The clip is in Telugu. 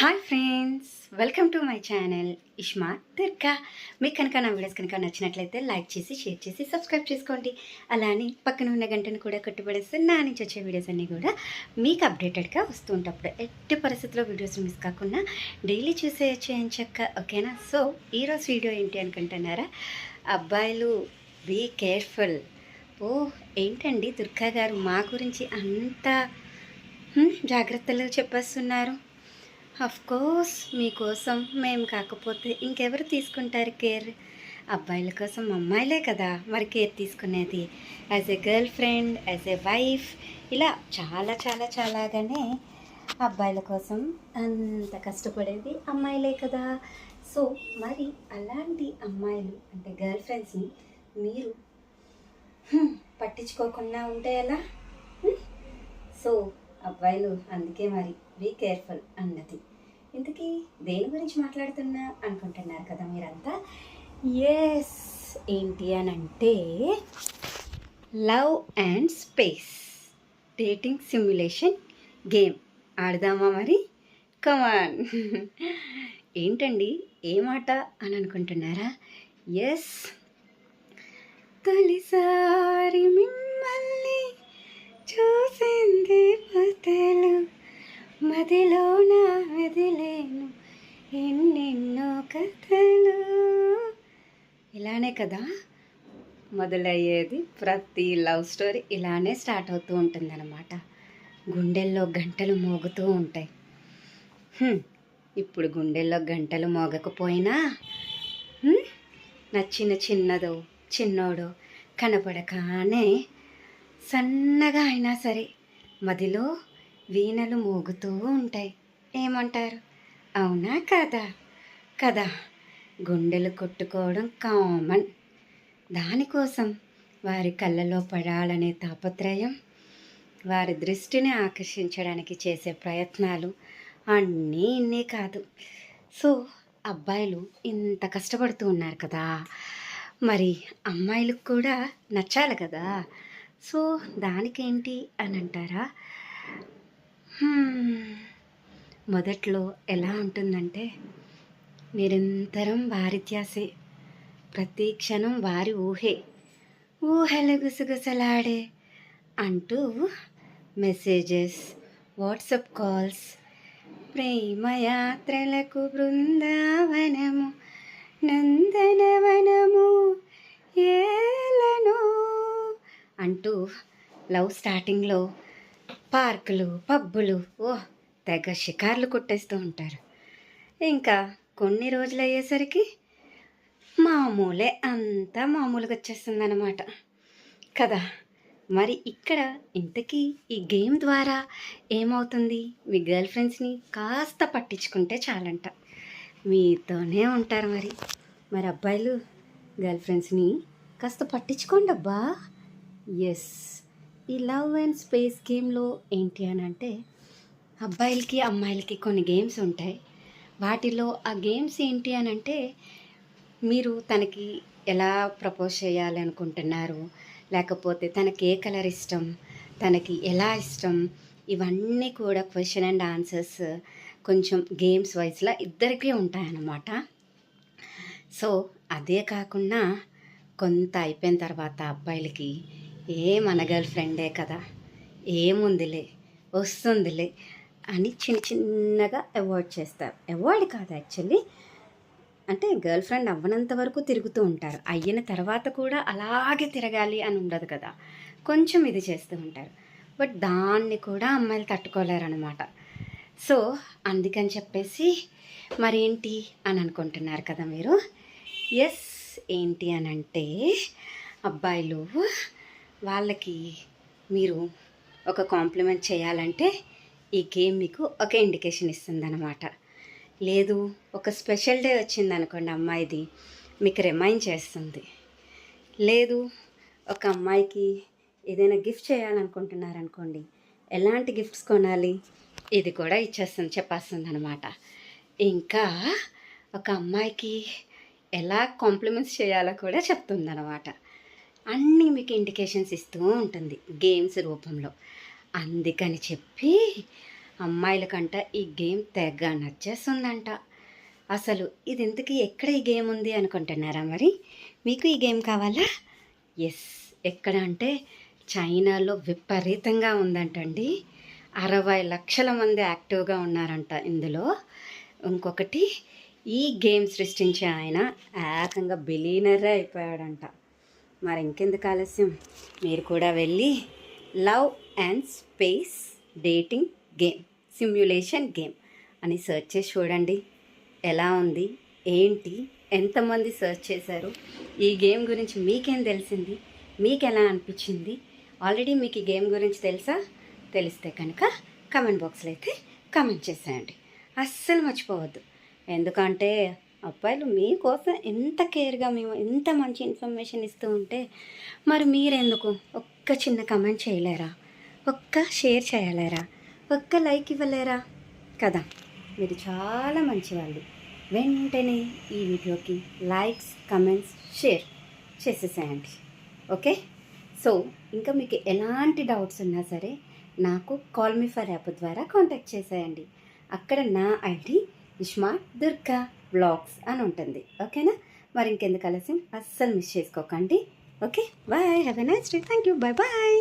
Hi friends welcome to my channel Ishma Durga మీకు కనుక నా వీడియోస్ కనుక నచ్చినట్లయితే లైక్ చేసి షేర్ చేసి సబ్స్క్రైబ్ చేసుకోండి. అలానే పక్కన ఉన్న గంటను కూడా కట్టుబడేస్తే నా నుంచి వచ్చే వీడియోస్ అన్నీ కూడా మీకు అప్డేటెడ్గా వస్తూ ఉంటప్పుడు ఎట్టి పరిస్థితుల్లో వీడియోస్ మిస్ కాకుండా డైలీ చూసేయచ్చు అని చెక్క ఓకేనా సో ఈరోజు వీడియో ఏంటి అనుకుంటున్నారా? అబ్బాయిలు బీ కేర్ఫుల్ ఓ ఏంటండి దుర్గా గారు మా గురించి అంత జాగ్రత్తలు చెప్పేస్తున్నారు? కోర్స్ మీకోసం మేము కాకపోతే ఇంకెవరు తీసుకుంటారు కేర్? అబ్బాయిల కోసం అమ్మాయిలే కదా మరి కేర్ తీసుకునేది? As a girlfriend as a wife ఇలా చాలా చాలా చాలాగానే అబ్బాయిల కోసం అంత కష్టపడేది అమ్మాయిలే కదా. సో మరి అలాంటి అమ్మాయిలు అంటే గర్ల్ ఫ్రెండ్స్ని మీరు పట్టించుకోకుండా ఉంటే ఎలా? సో అబ్బాయిలు అందుకే మరి బీ కేర్ఫుల్ అన్నది. ఇంతకీ దేని గురించి మాట్లాడుతున్నా అనుకుంటున్నారు కదా మీరంతా? ఎస్ ఏంటి అని అంటే love and space. Dating simulation game. ఆడదామా మరి? కమాన్ ఏంటండి ఏమాట మాట అని అనుకుంటున్నారా? ఎస్ తొలిసారి మదిలో నా వదిలేను ఎన్నెన్నో కథలు. ఇలానే కదా మొదలయ్యేది ప్రతి లవ్ స్టోరీ ఇలానే స్టార్ట్ అవుతూ ఉంటుందన్నమాట. గుండెల్లో గంటలు మోగుతూ ఉంటాయి. ఇప్పుడు గుండెల్లో గంటలు మోగకపోయినా నచ్చిన చిన్నదో చిన్నోడో కనపడకానే సన్నగా అయినా సరే మదిలో వీణలు మోగుతూ ఉంటాయి. ఏమంటారు? అవునా కదా? కదా. గుండెలు కొట్టుకోవడం కామన్. దానికోసం వారి కళ్ళలో పడాలనే తాపత్రయం వారి దృష్టిని ఆకర్షించడానికి చేసే ప్రయత్నాలు అన్నీ ఇన్నే కాదు. సో అబ్బాయిలు ఇంత కష్టపడుతూ ఉన్నారు కదా. మరి అమ్మాయిలకు కూడా నచ్చాలి కదా. సో దానికేంటి అని అంటారా మొదట్లో ఎలా ఉంటుందంటే నిరంతరం వారిత్యాసే ప్రతి క్షణం వారి ఊహే. ఊహలు గుసగుసలాడే అంటూ మెసేజెస్ వాట్సప్ కాల్స్ ప్రేమయాత్రలకు బృందావనము నందనవనము ఏలను అంటూ లవ్ స్టార్టింగ్లో పార్కులు పబ్బులు ఓ తెగ షికార్లు కొట్టేస్తూ ఉంటారు. ఇంకా కొన్ని రోజులు అయ్యేసరికి మామూలే అంతా మామూలుగా వచ్చేస్తుందన్నమాట. కదా మరి ఇక్కడ ఇంతకీ ఈ గేమ్ ద్వారా ఏమవుతుంది? మీ గర్ల్ ఫ్రెండ్స్ని కాస్త పట్టించుకుంటే చాలంట. మీతోనే ఉంటారు మరి. మరి అబ్బాయిలు గర్ల్ ఫ్రెండ్స్ని కాస్త పట్టించుకోండి అబ్బా ఎస్. ఈ లవ్ అండ్ స్పేస్ గేమ్లో ఏంటి అని అంటే అబ్బాయిలకి అమ్మాయిలకి కొన్ని గేమ్స్ ఉంటాయి. వాటిలో ఆ గేమ్స్ ఏంటి అని అంటే మీరు తనకి ఎలా ప్రపోజ్ చేయాలి అనుకుంటున్నారు? లేకపోతే తనకి ఏ కలర్ ఇష్టం? తనకి ఎలా ఇష్టం? ఇవన్నీ కూడా క్వశ్చన్ అండ్ ఆన్సర్స్ కొంచెం గేమ్స్ వైజ్లా ఇద్దరికీ ఉంటాయన్నమాట. సో అదే కాకుండా కొంత అయిపోయిన తర్వాత అబ్బాయిలకి ఏ మన గర్ల్ ఫ్రెండే కదా ఏముందిలే వస్తుందిలే అని చిన్న చిన్నగా అవాయిడ్ చేస్తారు. అవాయిడ్ కాదు యాక్చువల్లీ అంటే గర్ల్ ఫ్రెండ్ అవ్వనంత వరకు తిరుగుతూ ఉంటారు. అయిన తర్వాత కూడా అలాగే తిరగాలి అని ఉండదు కదా కొంచెం ఇది చేస్తూ ఉంటారు. బట్ దాన్ని కూడా అమ్మాయిలు తట్టుకోలేరనమాట సో అందుకని చెప్పేసి మరేంటి అని అనుకుంటున్నారు కదా మీరు? ఎస్ ఏంటి అని అంటే అబ్బాయిలు వాళ్ళకి మీరు ఒక కాంప్లిమెంట్ చేయాలంటే ఈ గేమ్ మీకు ఒక ఇండికేషన్ ఇస్తుందన్నమాట. లేదు ఒక స్పెషల్ డే వచ్చింది అనుకోండి అమ్మాయిది మీకు రిమైండ్ చేస్తుంది. లేదు ఒక అమ్మాయికి ఏదైనా గిఫ్ట్ చేయాలనుకుంటున్నారనుకోండి ఎలాంటి గిఫ్ట్స్ కొనాలి? ఇది కూడా ఇచ్చేస్తుంది చెప్పేస్తుంది అనమాట ఇంకా ఒక అమ్మాయికి ఎలా కాంప్లిమెంట్స్ చేయాలో కూడా చెప్తుంది అనమాట అన్నీ మీకు ఇండికేషన్స్ ఇస్తూ ఉంటుంది గేమ్స్ రూపంలో. అందుకని చెప్పి అమ్మాయిలకంట ఈ గేమ్ తెగ నచ్చేస్తుందంట. అసలు ఇది ఇంతకీ ఎక్కడ ఈ గేమ్ ఉంది అనుకుంటున్నారా మరి? మీకు ఈ గేమ్ కావాలా? ఎస్ ఎక్కడ అంటే చైనాలో విపరీతంగా ఉందంటండి. అరవై లక్షల మంది యాక్టివ్గా ఉన్నారంట ఇందులో. ఇంకొకటి ఈ గేమ్ సృష్టించే ఆయన ఏకంగా బిలీనరే అయిపోయాడంట. మరి ఇంకెందుకు ఆలస్యం? మీరు కూడా వెళ్ళి love and space dating game simulation game అని సెర్చ్ చేసి చూడండి. ఎలా ఉంది? ఏంటి? ఎంతమంది సెర్చ్ చేశారు? ఈ గేమ్ గురించి మీకేం తెలిసింది? మీకు ఎలా అనిపించింది? ఆల్రెడీ మీకు ఈ గేమ్ గురించి తెలుసా? తెలిస్తే కనుక కమెంట్ బాక్స్లో అయితే కమెంట్ చేసేయండి. అస్సలు మర్చిపోవద్దు. ఎందుకంటే అబ్బాయిలు మీకోసం ఎంత కేర్గా మేము ఎంత మంచి ఇన్ఫర్మేషన్ ఇస్తూ ఉంటే మరి మీరెందుకు ఒక్క చిన్న కమెంట్ చేయలేరా? ఒక్క షేర్ చేయలేరా? ఒక్క లైక్ ఇవ్వలేరా? కదా మీరు చాలా మంచివాళ్ళు. వెంటనే ఈ వీడియోకి లైక్స్ కమెంట్స్ షేర్ చేసేసేయండి. ఓకే? సో ఇంకా మీకు ఎలాంటి డౌట్స్ ఉన్నా సరే నాకు కాల్ మీ ఫర్ యాప్ ద్వారా కాంటాక్ట్ చేసేయండి. అక్కడ నా ఐడి ఇష్మా దుర్గా. బ్లాగ్స్ అని ఉంటుంది. ఓకేనా? మరి ఇంకెందుకు ఆలస్యం? అస్సలు మిస్ చేసుకోకండి. Okay? Bye. Have a nice day thank you bye bye